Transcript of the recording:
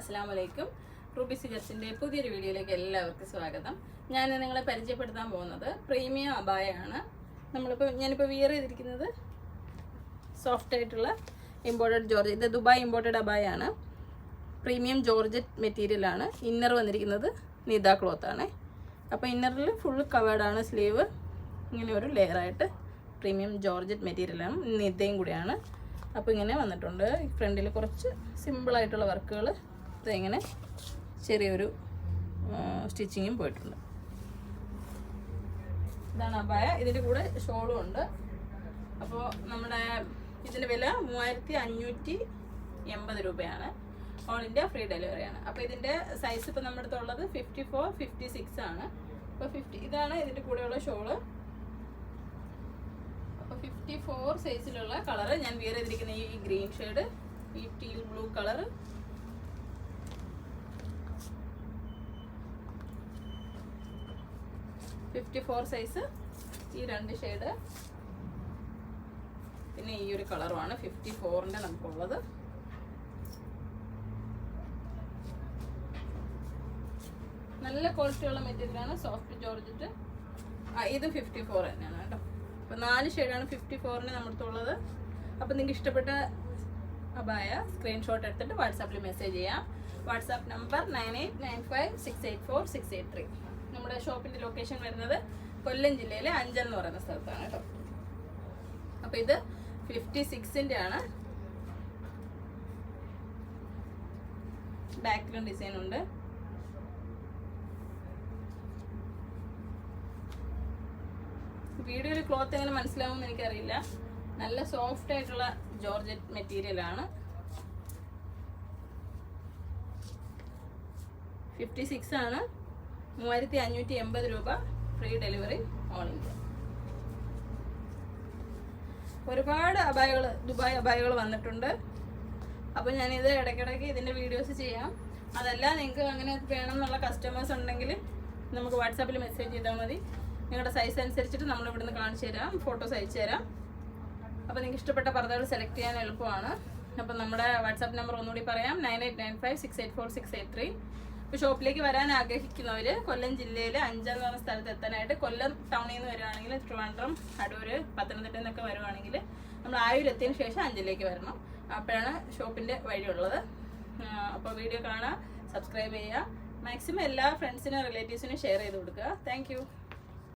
അസ്സാം വലൈക്കും റൂബി സിഗർസിന്റെ പുതിയൊരു വീഡിയോയിലേക്ക് എല്ലാവർക്കും സ്വാഗതം. ഞാൻ നിങ്ങളെ പരിചയപ്പെടുത്താൻ പോകുന്നത് പ്രീമിയം അബായാണ്. നമ്മളിപ്പോൾ ഞാനിപ്പോൾ വിയർ ചെയ്തിരിക്കുന്നത് സോഫ്റ്റ് ആയിട്ടുള്ള ഇമ്പോർട്ടഡ് ജോർജ് ഇത് ദുബായ് ഇമ്പോർട്ടഡ് അബായാണ്. പ്രീമിയം ജോർജറ്റ് മെറ്റീരിയലാണ് ഇന്നർ വന്നിരിക്കുന്നത് നിത ക്ലോത്ത് ആണ്. അപ്പോൾ ഇന്നറിൽ ഫുൾ കവേർഡാണ് സ്ലീവ് ഇങ്ങനെ ഒരു ലെയറായിട്ട് പ്രീമിയം ജോർജറ്റ് മെറ്റീരിയലാണ് നിതയും കൂടിയാണ്. അപ്പോൾ ഇങ്ങനെ വന്നിട്ടുണ്ട്. ഫ്രണ്ടിൽ കുറച്ച് സിമ്പിളായിട്ടുള്ള വർക്കുകൾ ഇങ്ങനെ ചെറിയൊരു സ്റ്റിച്ചിങ്ങും പോയിട്ടുണ്ട്. ഇതാണ് അബായ ഇതിന്റെ കൂടെ ഷോളും ഉണ്ട്. അപ്പോൾ നമ്മുടെ ഇതിന്റെ വില മൂവായിരത്തി അഞ്ഞൂറ്റി എൺപത് രൂപയാണ്. ഓൾ ഇന്ത്യ ഫ്രീ ഡെലിവറിയാണ് അപ്പോൾ ഇതിന്റെ സൈസ് ഇപ്പോൾ നമ്മുടെ അടുത്തുള്ളത് ഫിഫ്റ്റി ഫോർ ഫിഫ്റ്റി സിക്സ് ആണ്. അപ്പോൾ ഫിഫ്റ്റി ഇതാണ് ഇതിന്റെ കൂടെയുള്ള ഷോൾ. അപ്പോൾ ഫിഫ്റ്റി ഫോർ സൈസിലുള്ള കളറ് ഞാൻ വിയർ ചെയ്തിരിക്കുന്ന ഈ ഗ്രീൻ ഷെയ്ഡ് ഈ teal blue colour. Fifty four size ഈ രണ്ട് ഷെയ്ഡ് പിന്നെ ഈ ഒരു കളറുമാണ് ഫിഫ്റ്റി ഫോറിന്റെ നമുക്കുള്ളത്. നല്ല ക്വാളിറ്റിയുള്ള മെറ്റീരിയലാണ് സോഫ്റ്റ് ജോർജറ്റ് ഇത് ഫിഫ്റ്റി ഫോർ തന്നെയാണ് കേട്ടോ. അപ്പോൾ നാല് ഷെയ്ഡാണ് ഫിഫ്റ്റി ഫോറിന് നമ്മളടുത്തുള്ളത് അപ്പോൾ നിങ്ങൾക്ക് ഇഷ്ടപ്പെട്ട അബായ സ്ക്രീൻഷോട്ട് എടുത്തിട്ട് വാട്സാപ്പിൽ മെസ്സേജ് ചെയ്യാം. WhatsApp number nine eight nine five six eight four six eight three നമ്മുടെ ഷോപ്പിന്റെ ലൊക്കേഷൻ വരുന്നത് കൊല്ലം ജില്ലയിലെ അഞ്ചൽ എന്ന് പറയുന്ന സ്ഥലത്താണ് കേട്ടോ. അപ്പോൾ ഇത് ഫിഫ്റ്റി സിക്സിന്റെ ആണ്. ബാക്കിലും ഡിസൈൻ ഉണ്ട്. വീഡിയോയിൽ ക്ലോത്ത് എങ്ങനെ മനസ്സിലാവും എനിക്കറിയില്ല. നല്ല സോഫ്റ്റ് ആയിട്ടുള്ള ജോർജറ്റ് മെറ്റീരിയൽ ആണ്. ഫിഫ്റ്റി സിക്സ് ആണ്. മൂവായിരത്തി അഞ്ഞൂറ്റി എൺപത് രൂപ ഫ്രീ ഡെലിവറി ഓൾ ഇന്ത്യ. ഒരുപാട് അപായകൾ ദുബായ് അപായകൾ വന്നിട്ടുണ്ട്. അപ്പോൾ ഞാനിത് ഇടയ്ക്കിടയ്ക്ക് ഇതിന്റെ വീഡിയോസ് ചെയ്യാം. അതല്ല നിങ്ങൾക്ക് അങ്ങനെ വേണം എന്നുള്ള കസ്റ്റമേഴ്സ് ഉണ്ടെങ്കിൽ നമുക്ക് വാട്സാപ്പിൽ മെസ്സേജ് ചെയ്താൽ മതി. നിങ്ങളുടെ സൈസ് അനുസരിച്ചിട്ട് നമ്മൾ ഇവിടുന്ന് കാണിച്ചു തരാം ഫോട്ടോസ് അയച്ചു തരാം. അപ്പോൾ നിങ്ങൾക്ക് ഇഷ്ടപ്പെട്ട പർദ്ദകൾ സെലക്ട് ചെയ്യാൻ എളുപ്പമാണ്. അപ്പം നമ്മുടെ വാട്സാപ്പ് നമ്പർ ഒന്നുകൂടി പറയാം. Nine eight nine five six eight four six eight three ഇപ്പോൾ ഷോപ്പിലേക്ക് വരാൻ ആഗ്രഹിക്കുന്നവര് കൊല്ലം ജില്ലയിൽ അഞ്ചാം പറഞ്ഞ സ്ഥലത്ത് എത്താനായിട്ട് കൊല്ലം ടൗണിൽ നിന്ന് വരുവാണെങ്കിൽ ട്രിവാൻഡ്രം അടൂർ പത്തനംതിട്ടയിൽ നിന്നൊക്കെ വരുവാണെങ്കിൽ നമ്മൾ ആയൂരെത്തിയതിനു ശേഷം അഞ്ചിലേക്ക് വരണം. അപ്പോഴാണ് ഷോപ്പിന്റെ വഴിയുള്ളത്. അപ്പോൾ വീഡിയോ കാണുക സബ്സ്ക്രൈബ് ചെയ്യുക. മാക്സിമം എല്ലാ ഫ്രണ്ട്സിനും റിലേറ്റീവ്സിനും ഷെയർ ചെയ്ത് കൊടുക്കുക. താങ്ക്